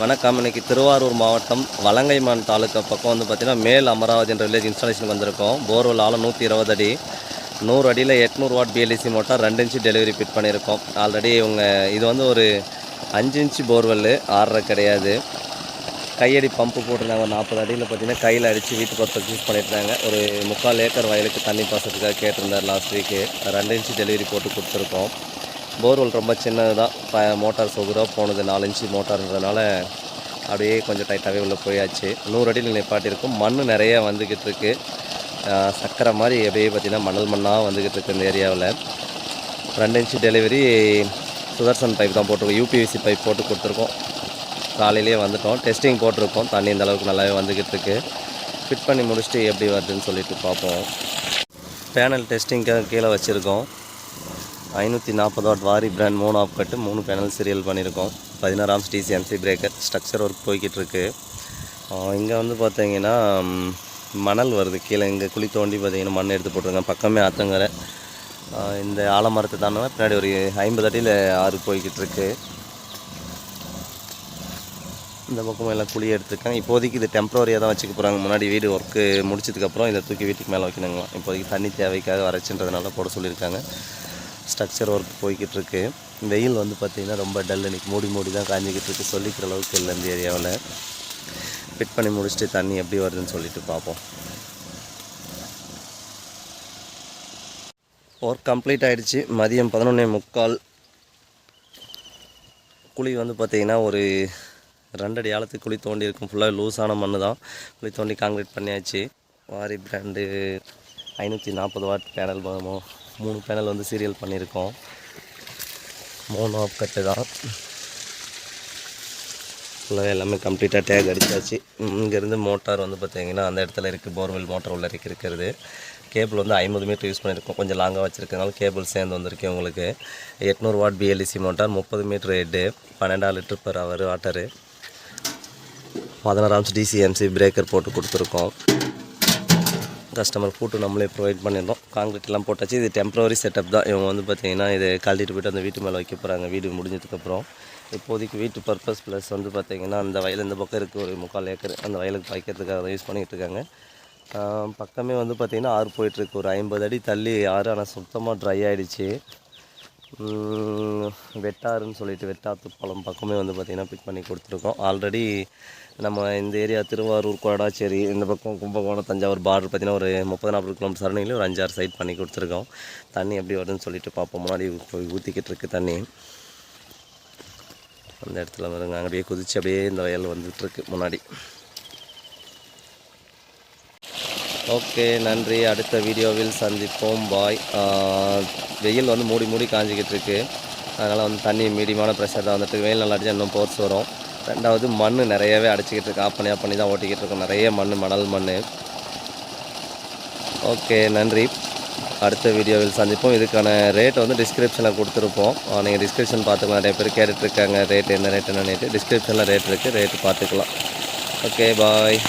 வணக்கம். இன்றைக்கி திருவாரூர் மாவட்டம் வலங்கைமான் தாலுக்கா பக்கம் வந்து பார்த்திங்கன்னா மேல் அமராவதி என்ற வில்லேஜ் இன்ஸ்டாலேஷன் வந்திருக்கோம். போர்வெல் ஆழம் நூற்றி இருபது அடி நூறு அடியில் எட்நூறு வாட் பிஎல்இசி மோட்டார் ரெண்டு இன்ச்சு டெலிவரி ஃபிட் பண்ணியிருக்கோம். ஆல்ரெடி இவங்க இது வந்து ஒரு அஞ்சு இன்ச்சு போர்வெல் ஆறரை கிடையாது. கையடி பம்பு போட்டிருந்தாங்க ஒரு நாற்பது அடியில் பார்த்தீங்கன்னா கையில் அடித்து வீட்டு பக்கத்துக்கு யூஸ் பண்ணியிருந்தாங்க. ஒரு முக்கால் ஏக்கர் வயலுக்கு தண்ணி பாசத்துக்காக கேட்டிருந்தார் லாஸ்ட் வீக்கு ரெண்டு இன்ச்சு டெலிவரி போட்டு கொடுத்துருக்கோம். போர்வெல் ரொம்ப சின்னது தான் இப்போ மோட்டார் சொகுராக போனது நாலு இன்ச்சு மோட்டார்ன்றதுனால அப்படியே கொஞ்சம் டைட்டாகவே உள்ளே போயாச்சு. நூறு அடியில் நிப்பாட்டியிருக்கும். மண் நிறைய வந்துக்கிட்டு இருக்கு. சக்கரை மாதிரி அப்படியே பார்த்திங்கன்னா மணல் மண்ணாக வந்துக்கிட்டு இருக்கு இந்த ஏரியாவில். ரெண்டு இன்ச்சு டெலிவரி சுதர்சன் பைப் தான் போட்டிருக்கோம். யூபிவிசி பைப் போட்டு கொடுத்துருக்கோம். காலையிலேயே வந்துட்டோம். டெஸ்டிங் போட்டிருக்கோம். தண்ணி இந்த அளவுக்கு நல்லாவே வந்துக்கிட்டு இருக்கு. ஃபிட் பண்ணி முடிச்சுட்டு எப்படி வருதுன்னு சொல்லிட்டு பார்ப்போம். பேனல் டெஸ்டிங்காக கீழே வச்சுருக்கோம். ஐநூற்றி நாற்பது வாட் வாரி பிராண்ட் மூணு ஆஃப் கட்டு மூணு பேனல் சீரியல் பண்ணியிருக்கோம். பதினாறாம் டிசிஎம்சி பிரேக்கர் ஸ்ட்ரக்சர் ஒர்க் போய்கிட்டுருக்கு. இங்கே வந்து பார்த்தீங்கன்னா மணல் வருது. கீழே இங்கே குழி தோண்டி பார்த்தீங்கன்னா மண் எடுத்து போட்டிருக்காங்க. பக்கமே ஆத்தங்கரை. இந்த ஆலமரத்தை தாண்டினா பின்னாடி ஒரு ஐம்பது அடியில் ஆறு போய்கிட்டு இருக்கு இந்த பக்கம் எல்லாம் குழி எடுத்துருக்காங்க. இப்போதைக்கு இது டெம்பரரியாக தான் வச்சுக்க போகிறாங்க முன்னாடி வீடு ஒர்க்கு முடிச்சதுக்கப்புறம் இதை தூக்கி வீட்டுக்கு மேலே வைக்கணுங்களாம். இப்போதைக்கு தண்ணி தேவைக்காக வரைச்சுன்றதுனால போட சொல்லியிருக்காங்க. ஸ்ட்ரக்சர் ஒர்க் போய்கிட்டு இருக்கு வெயில் வந்து பார்த்திங்கன்னா ரொம்ப டல் இன்றைக்கி மூடி மூடி தான் காஞ்சிக்கிட்டு இருக்கு சொல்லிக்கிற அளவுக்கு இல்லை இந்த ஏரியாவில். ஃபிட் பண்ணி முடிச்சுட்டு தண்ணி எப்படி வருதுன்னு சொல்லிட்டு பார்ப்போம் ஒர்க் கம்ப்ளீட் ஆகிடுச்சு மதியம் பதினொன்னே முக்கால். குழி வந்து பார்த்திங்கன்னா ஒரு ரெண்டடி ஆழத்துக்கு குழி தோண்டி இருக்கும் ஃபுல்லாக லூஸான மண் தான் குழி தோண்டி காங்கிரீட் பண்ணியாச்சு. வாரி பிராண்டு ஐநூற்றி நாற்பது வாட் பேனல் மூ- மூணு பேனல் வந்து சீரியல் பண்ணியிருக்கோம். மூணு ஆஃப் கட்டு தான். ஃபுல்லாக எல்லாமே கம்ப்ளீட்டாக டேக் அடித்தாச்சு இங்கேருந்து மோட்டார் வந்து பார்த்திங்கன்னா அந்த இடத்துல இருக்குது போர்வெல் மோட்டார் உள்ள இருக்கிறது. கேபிள் வந்து ஐம்பது மீட்டர் யூஸ் பண்ணியிருக்கோம். கொஞ்சம் லாங்காக வச்சுருக்கனால கேபிள் சேர்ந்து வந்திருக்கு உங்களுக்கு. எட்நூறு வாட் பிஎல்இசி மோட்டார் முப்பது மீட்ரு ஹெட்டு பன்னெண்டாம் லிட்டர் பர் அவர் வாட்டரு பதினாறாம் டிசிஎம்சி பிரேக்கர் போட்டு கொடுத்துருக்கோம். கஸ்டமர் பூட்டு நம்மளே ப்ரொவைட் பண்ணியிருந்தோம் காங்கிரீட்லாம் போட்டாச்சு இது டெம்பரவரி செட்டப் தான். இவங்க வந்து பார்த்தீங்கன்னா இதை கழட்டிட்டு போய்ட்டு அந்த வீட்டு மேலே வைக்க போகிறாங்க வீடு முடிஞ்சதுக்கப்புறம். இப்போதைக்கு வீட்டு பர்பஸ் ப்ளஸ் வந்து பார்த்திங்கன்னா அந்த வயல் இந்த பக்கம் இருக்குது ஒரு முக்கால் ஏக்கர். அந்த வயலுக்கு வைக்கிறதுக்காக யூஸ் பண்ணிகிட்டு இருக்காங்க. பக்கமே வந்து பார்த்திங்கன்னா ஆறு போயிட்டுருக்கு ஒரு ஐம்பது அடி தள்ளி ஆறு ஆனால் சுத்தமாக ட்ரை ஆகிடுச்சு வெட்டாருன்னு சொல்லிட்டு வெட்டாத்து பாலம் பக்கமே வந்து பார்த்திங்கன்னா பிக் பண்ணி கொடுத்துருக்கோம். ஆல்ரெடி நம்ம இந்த ஏரியா திருவாரூர் கொடாச்சேரி இந்த பக்கம் கும்பகோணம் தஞ்சாவூர் பார்டர் பார்த்திங்கன்னா ஒரு முப்பது நாற்பது கிலோமீட்டர் சரணியில் ஒரு அஞ்சாறு சைட் பண்ணி கொடுத்துருக்கோம். தண்ணி எப்படி வருதுன்னு சொல்லிட்டு பார்ப்போம். முன்னாடி போய் ஊற்றிக்கிட்டு இருக்குது தண்ணி. அந்த இடத்துல வருங்க அப்படியே குதிச்சு அப்படியே இந்த வயல் வந்துட்டுருக்கு முன்னாடி. ஓகே நன்றி. அடுத்த வீடியோவில் சந்திப்போம். பாய் வெயில் வந்து மூடி மூடி காஞ்சிக்கிட்டு இருக்குது அதனால் வந்து தண்ணி மீடியமான ப்ரெஷர் தான் வந்துட்டு வெயில் நல்லா அடிச்சா இன்னும் போர்ஸ் வரும். ரெண்டாவது மண் நிறையவே அடிச்சிக்கிட்டு இருக்கு. ஆப் பண்ணி பண்ணி தான் ஓட்டிக்கிட்டு இருக்கோம். நிறைய மண் மணல் மண் ஓகே நன்றி. அடுத்த வீடியோவில் சந்திப்போம். இதுக்கான ரேட் வந்து டிஸ்கிரிப்ஷனில் கொடுத்துருப்போம். நீங்கள் டிஸ்கிரிப்ஷன் பார்த்துக்கலாம். நிறைய பேர் கேட்டுட்ருக்காங்க ரேட் என்ன ரேட் என்னன்னு டிஸ்கிரிப்ஷனில் ரேட் இருக்குது ரேட்டு பார்த்துக்கலாம். Okay bye